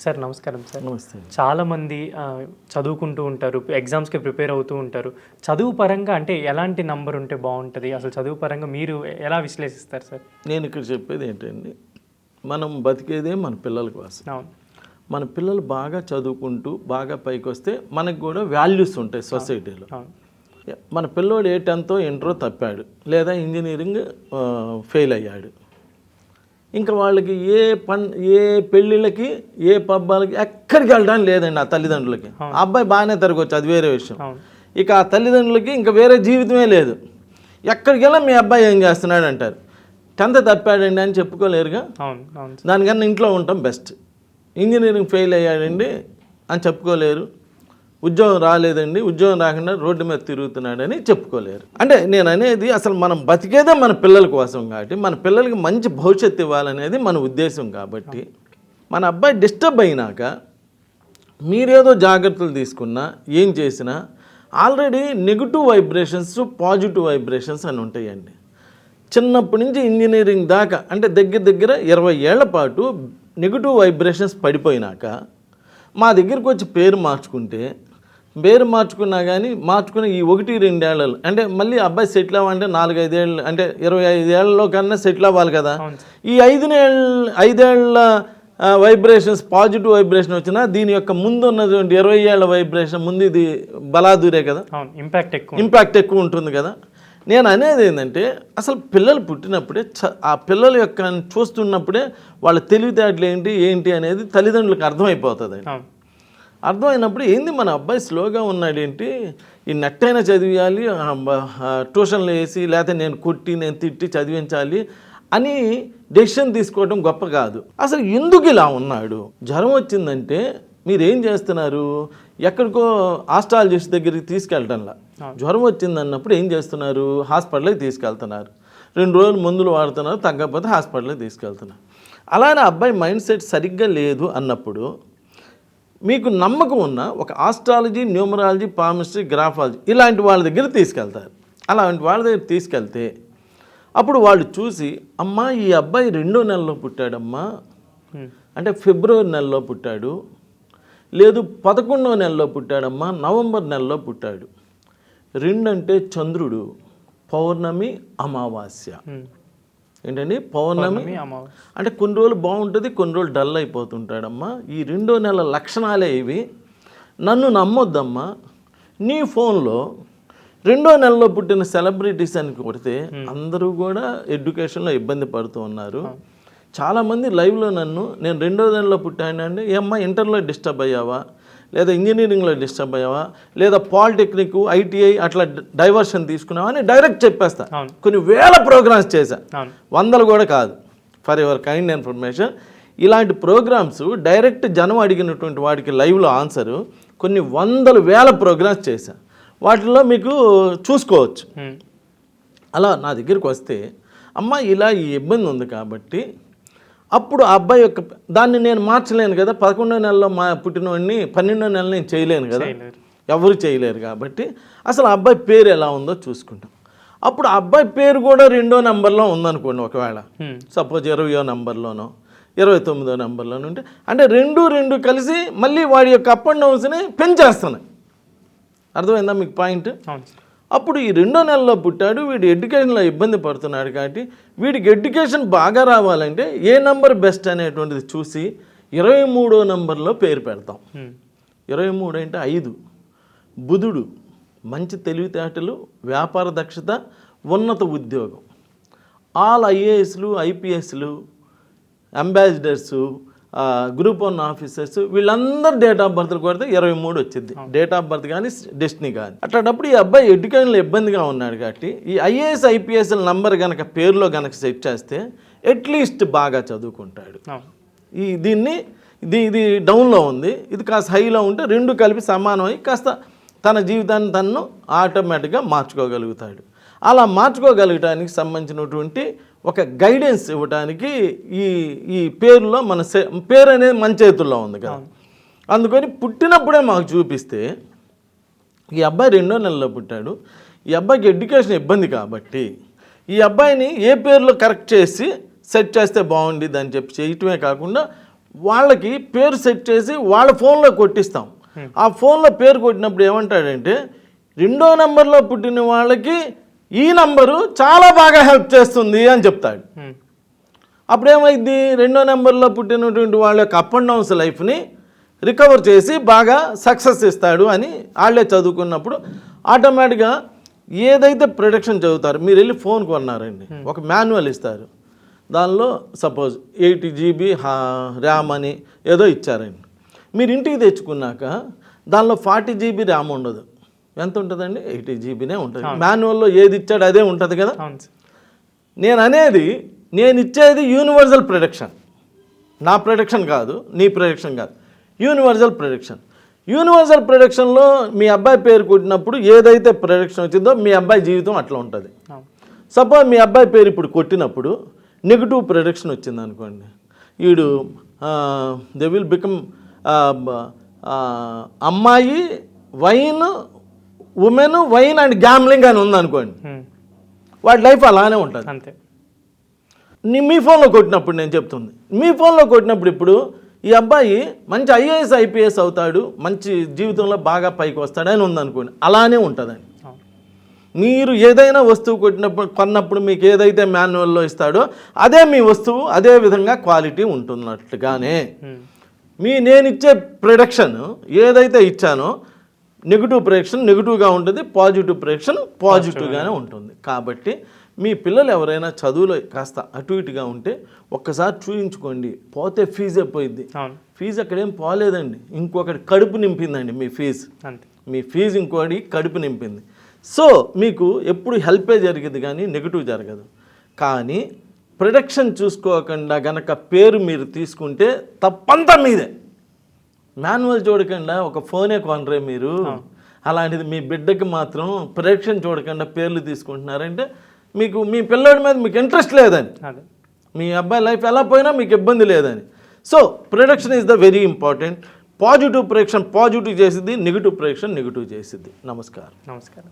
Sir నమస్కారం sir. నమస్తే చాలా మంది ఆ, చదువుకుంటూ ఉంటారు ఎగ్జామ్స్కి ప్రిపేర్ అవుతూ ఉంటారు. చదువు పరంగా అంటే ఎలాంటి నంబర్ ఉంటే బాగుంటుంది? అసలు చదువు పరంగా మీరు ఎలా విశ్లేషిస్తారు సార్? నేను ఇక్కడ చెప్పేది ఏంటండి మనం బతికేదే మన పిల్లల కోసం. అవును. మన పిల్లలు బాగా చదువుకుంటూ బాగా పైకి వస్తే మనకు కూడా వాల్యూస్ ఉంటాయి సొసైటీలో మన పిల్లోడు ఏ టెన్తో ఇంటరో తప్పాడు లేదా ఇంజనీరింగ్ ఫెయిల్ అయ్యాడు. ఇంకా వాళ్ళకి ఏ పన్ ఏ పెళ్ళిళ్ళకి ఏ పబ్బాలకి ఎక్కడికి వెళ్ళడానికి లేదండి ఆ తల్లిదండ్రులకి. ఆ అబ్బాయి బాగానే తిరగవచ్చు అది వేరే విషయం. ఇక ఆ తల్లిదండ్రులకి ఇంకా వేరే జీవితమే లేదు. ఎక్కడికి వెళ్ళా మీ అబ్బాయి ఏం చేస్తున్నాడు అంటారు. టెన్త్ తప్పాడండి అని చెప్పుకోలేరుగా. దానికన్నా ఇంట్లో ఉండటం బెస్ట్. ఇంజనీరింగ్ ఫెయిల్ అయ్యాడండి అని చెప్పుకోలేరు. ఉద్యోగం రాలేదండి ఉద్యోగం రాకుండా రోడ్డు మీద తిరుగుతున్నాడని చెప్పుకోలేరు. అంటే నేను అనేది అసలు మనం బతికేదే మన పిల్లల కోసం కాబట్టి మన పిల్లలకి మంచి భవిష్యత్తు ఇవ్వాలనేది మన ఉద్దేశం కాబట్టి మన అబ్బాయి డిస్టర్బ్ అయినాక మీరేదో జాగ్రత్తలు తీసుకున్నా ఏం చేసినా already negative vibrations positive vibrations అని ఉంటాయండి. చిన్నప్పటి నుంచి ఇంజనీరింగ్ దాకా అంటే దగ్గర దగ్గర ఇరవై ఏళ్ళ పాటు నెగిటివ్ వైబ్రేషన్స్ పడిపోయినాక మా దగ్గరికి వచ్చి పేరు మార్చుకుంటే పేరు మార్చుకున్నా కానీ మార్చుకున్న ఈ ఒకటి రెండేళ్ళు అంటే మళ్ళీ అబ్బాయి సెటిల్ అవ్వాలంటే నాలుగైదేళ్ళు అంటే ఇరవై ఐదేళ్ళలో కన్నా సెటిల్ అవ్వాలి కదా. ఈ ఐదునేళ్ళ ఐదేళ్ళ వైబ్రేషన్స్ పాజిటివ్ వైబ్రేషన్ వచ్చినా దీని యొక్క ముందు ఉన్నటువంటి ఇరవై ఏళ్ళ వైబ్రేషన్ ముందు ఇది బలాదూరే కదా. ఇంపాక్ట్ ఎక్కువ ఇంపాక్ట్ ఎక్కువ ఉంటుంది కదా. నేను అనేది ఏంటంటే అసలు పిల్లలు పుట్టినప్పుడే చ ఆ పిల్లల యొక్క చూస్తున్నప్పుడే వాళ్ళ తెలివితేటలు ఏంటి ఏంటి అనేది తల్లిదండ్రులకు అర్థమైపోతుంది అర్థమైనప్పుడు ఏంది మన అబ్బాయి స్లోగా ఉన్నాడేంటి? ఈ నెట్టైనా చదివియాలి ట్యూషన్లు వేసి లేకపోతే నేను కొట్టి నేను తిట్టి చదివించాలి అని డెసిషన్ తీసుకోవడం గొప్ప కాదు. అసలు ఎందుకు ఇలా ఉన్నాడు? జ్వరం వచ్చిందంటే మీరు ఏం చేస్తున్నారు? ఎక్కడికో ఆస్ట్రాలజిస్ట్ దగ్గరికి తీసుకెళ్ళటంలా. జ్వరం వచ్చింది అన్నప్పుడు ఏం చేస్తున్నారు? హాస్పిటల్కి తీసుకెళ్తున్నారు. రెండు రోజులు మందులు వాడుతున్నారు తగ్గకపోతే హాస్పిటల్కి తీసుకెళ్తున్నారు. అలానే అబ్బాయి మైండ్ సెట్ సరిగ్గా లేదు అన్నప్పుడు మీకు నమ్మకం ఉన్న ఒక ఆస్ట్రాలజీ న్యూమరాలజీ పామిస్ట్రీ గ్రాఫాలజీ ఇలాంటి వాళ్ళ దగ్గర తీసుకెళ్తారు. అలాంటి వాళ్ళ దగ్గర తీసుకెళ్తే అప్పుడు వాళ్ళు చూసి అమ్మా ఈ అబ్బాయి రెండో నెలలో పుట్టాడమ్మా. అంటే ఫిబ్రవరి నెలలో పుట్టాడు. లేదు పదకొండవ నెలలో పుట్టాడమ్మా. నవంబర్ నెలలో పుట్టాడు. రెండంటే చంద్రుడు. పౌర్ణమి అమావాస్య. ఏంటండి? పౌర్ణమి అంటే కొన్ని రోజులు బాగుంటుంది కొన్ని రోజులు డల్ అయిపోతుంటాడమ్మా. ఈ రెండో నెల లక్షణాలే ఇవి. నన్ను నమ్మొద్దమ్మా. నీ ఫోన్లో రెండో నెలలో పుట్టిన సెలబ్రిటీస్ అని కొడితే అందరూ కూడా ఎడ్యుకేషన్లో ఇబ్బంది పడుతూ ఉన్నారు. చాలామంది లైవ్లో నన్ను నేను రెండో నెలలో పుట్టానండి. ఏమ్మా ఇంటర్లో డిస్టర్బ్ అయ్యావా? లేదా ఇంజనీరింగ్లో డిస్టర్బ్ అయ్యావా? లేదా పాలిటెక్నిక్ ఐటీఐ అట్లా డైవర్షన్ తీసుకున్నావా అని డైరెక్ట్ చెప్పేస్తా. కొన్ని వేల ప్రోగ్రామ్స్ చేశా. వందలు కూడా కాదు. ఫర్ యువర్ కైండ్ ఇన్ఫర్మేషన్ ఇలాంటి ప్రోగ్రామ్స్ డైరెక్ట్ జనం అడిగినటువంటి వాడికి లైవ్లో ఆన్సరు కొన్ని వందలు వేల ప్రోగ్రామ్స్ చేశా. వాటిల్లో మీకు చూసుకోవచ్చు. అలా నా దగ్గరికి వస్తే అమ్మ ఇలా ఈ ఇబ్బంది ఉంది కాబట్టి అప్పుడు ఆ అబ్బాయి యొక్క దాన్ని నేను మార్చలేను కదా పదకొండో నెలలో మా పుట్టినవాడిని పన్నెండో నెల నేను చేయలేను కదా. ఎవరు చేయలేరు కాబట్టి అసలు ఆ అబ్బాయి పేరు ఎలా ఉందో చూసుకుంటాం అప్పుడు ఆ అబ్బాయి పేరు కూడా రెండో నెంబర్లో ఉందనుకోండి ఒకవేళ. సపోజ్ ఇరవయో నెంబర్లోనో ఇరవై తొమ్మిదో నెంబర్లోనో ఉంటే అంటే రెండు రెండు కలిసి మళ్ళీ వాడి యొక్క అప్ అండ్ డౌన్స్ని పెంచేస్తున్నాయి అర్థమైందా మీకు పాయింట్. అప్పుడు ఈ రెండో నెలలో పుట్టాడు వీడు ఎడ్యుకేషన్లో ఇబ్బంది పడుతున్నాడు కాబట్టి వీడికి ఎడ్యుకేషన్ బాగా రావాలంటే ఏ నంబర్ బెస్ట్ అనేటువంటిది చూసి ఇరవై మూడో నంబర్లో పేరు పెడతాం. ఇరవై మూడు అంటే ఐదు. బుధుడు మంచి తెలివితేటలు వ్యాపార దక్షత ఉన్నత ఉద్యోగం. ఆల్ ఐఏఎస్లు ఐపీఎస్లు అంబాసిడర్సు గ్రూప్ వన్ ఆఫీసర్స్ వీళ్ళందరూ డేట్ ఆఫ్ బర్త్లు కొడితే ఇరవై మూడు వచ్చింది. డేట్ ఆఫ్ బర్త్ కానీ డెస్టినీ కానీ అట్లాంటప్పుడు ఈ అబ్బాయి ఎడ్యుకేషన్లో ఇబ్బందిగా ఉన్నాడు కాబట్టి ఈ ఐఏఎస్ ఐపీఎస్ నంబర్ కనుక పేరులో కనుక సెట్ చేస్తే అట్లీస్ట్ బాగా చదువుకుంటాడు. ఈ దీన్ని ఇది ఇది డౌన్లో ఉంది. ఇది కాస్త హైలో ఉంటే రెండు కలిపి సమానమై కాస్త తన జీవితాన్ని తను ఆటోమేటిక్గా మార్చుకోగలుగుతాడు. అలా మార్చుకోగలగటానికి సంబంధించినటువంటి ఒక గైడెన్స్ ఇవ్వడానికి ఈ ఈ పేరులో మన పేరు అనేది మన చేతుల్లో ఉంది కదా. అందుకని పుట్టినప్పుడే మాకు చూపిస్తే ఈ అబ్బాయి రెండో నెలలో పుట్టాడు. ఈ అబ్బాయికి ఎడ్యుకేషన్ ఇబ్బంది కాబట్టి ఈ అబ్బాయిని ఏ పేరులో కరెక్ట్ చేసి సెట్ చేస్తే బాగుండిద్ది అని చెప్పి చేయటమే కాకుండా వాళ్ళకి పేరు సెట్ చేసి వాళ్ళ ఫోన్లో కొట్టిస్తాం. ఆ ఫోన్లో పేరు కొట్టినప్పుడు ఏమంటాడంటే రెండో నెంబర్లో పుట్టిన వాళ్ళకి ఈ నంబరు చాలా బాగా హెల్ప్ చేస్తుంది అని చెప్తాడు. ఉమ్, అప్పుడు ఏమైంది రెండో నెంబర్లో పుట్టినటువంటి వాళ్ళ యొక్క అప్ అండ్ డౌన్స్ లైఫ్ని రికవర్ చేసి బాగా సక్సెస్ ఇస్తాడు అని వాళ్ళే చదువుకున్నప్పుడు ఆటోమేటిక్గా ఏదైతే ప్రొడక్షన్ చదువుతారో మీరు వెళ్ళి ఫోన్ కొన్నారండి. ఒక మాన్యువల్ ఇస్తారు. దానిలో సపోజ్ ఎయిటీ జీబీ ర్యామ్ అని ఏదో ఇచ్చారండి. మీరు ఇంటికి తెచ్చుకున్నాక దానిలో ఫార్టీ జీబీ ర్యామ్ ఉండదు. ఎంత ఉంటుందండి ఎయిటీ జీబీనే ఉంటుంది. మాన్యువల్లో ఏది ఇచ్చాడు అదే ఉంటుంది కదా? నేను అనేది నేను ఇచ్చేది యూనివర్సల్ ప్రొడక్షన్. నా ప్రొడక్షన్ కాదు నీ ప్రొడక్షన్ కాదు. Universal production. యూనివర్సల్ ప్రొడక్షన్లో మీ అబ్బాయి పేరు కొట్టినప్పుడు ఏదైతే ప్రొడక్షన్ వచ్చిందో మీ అబ్బాయి జీవితం అట్లా ఉంటుంది. సపోజ్ మీ అబ్బాయి పేరు ఇప్పుడు కొట్టినప్పుడు నెగిటివ్ ప్రొడక్షన్ వచ్చింది అనుకోండి. వీడు దే విల్ బికమ్ అమ్మాయి wine women wine and gambling అని ఉందనుకోండి. వాడి లైఫ్ అలానే ఉంటుంది. అంతే. నీ మీ ఫోన్లో కొట్టినప్పుడు నేను చెప్తుంది. మీ ఫోన్లో కొట్టినప్పుడు ఇప్పుడు ఈ అబ్బాయి మంచి ఐఏఎస్ ఐపీఎస్ అవుతాడు మంచి జీవితంలో బాగా పైకి వస్తాడని ఉందనుకోండి. అలానే ఉంటుందండి. మీరు ఏదైనా వస్తువు కొట్టినప్పుడు కొన్నప్పుడు మీకు ఏదైతే మాన్యువల్లో ఇస్తాడో అదే మీ వస్తువు అదే విధంగా క్వాలిటీ ఉంటున్నట్టుగానే ఉమ్, మీ నేను ఇచ్చే ప్రొడక్షన్ ఏదైతే ఇచ్చానో నెగిటివ్ ప్రొడక్షన్ నెగిటివ్గా ఉంటుంది పాజిటివ్ ప్రొడక్షన్ పాజిటివ్గానే ఉంటుంది. కాబట్టి మీ పిల్లలు ఎవరైనా చదువులో కాస్త అటు ఇటుగా ఉంటే ఒక్కసారి చూయించుకోండి. పోతే ఫీజే అవును. ఫీజు అక్కడేం పోలేదండి. ఇంకొకటి కడుపు నింపిందండి మీ ఫీజు. మీ ఫీజు ఇంకోటి కడుపు నింపింది. సో మీకు ఎప్పుడు హెల్పే జరిగింది కానీ నెగిటివ్ జరగదు. కానీ ప్రొడక్షన్ చూసుకోకుండా గనక పేరు మీరు తీసుకుంటే తప్పంతా మీదే. మాన్యువల్ చూడకుండా ఒక ఫోనే కొనరే మీరు. అలాంటిది మీ బిడ్డకి మాత్రం ప్రొడక్షన్ చూడకుండా పేర్లు తీసుకుంటున్నారంటే మీకు మీ పిల్లోడి మీద మీకు ఇంట్రెస్ట్ లేదని. మీ అబ్బాయి లైఫ్ ఎలా పోయినా మీకు ఇబ్బంది లేదని. So production is the very important positive production positive చేసిద్ది నెగిటివ్ ప్రొడక్షన్ నెగిటివ్ చేసిద్ది. నమస్కారం. నమస్కారం.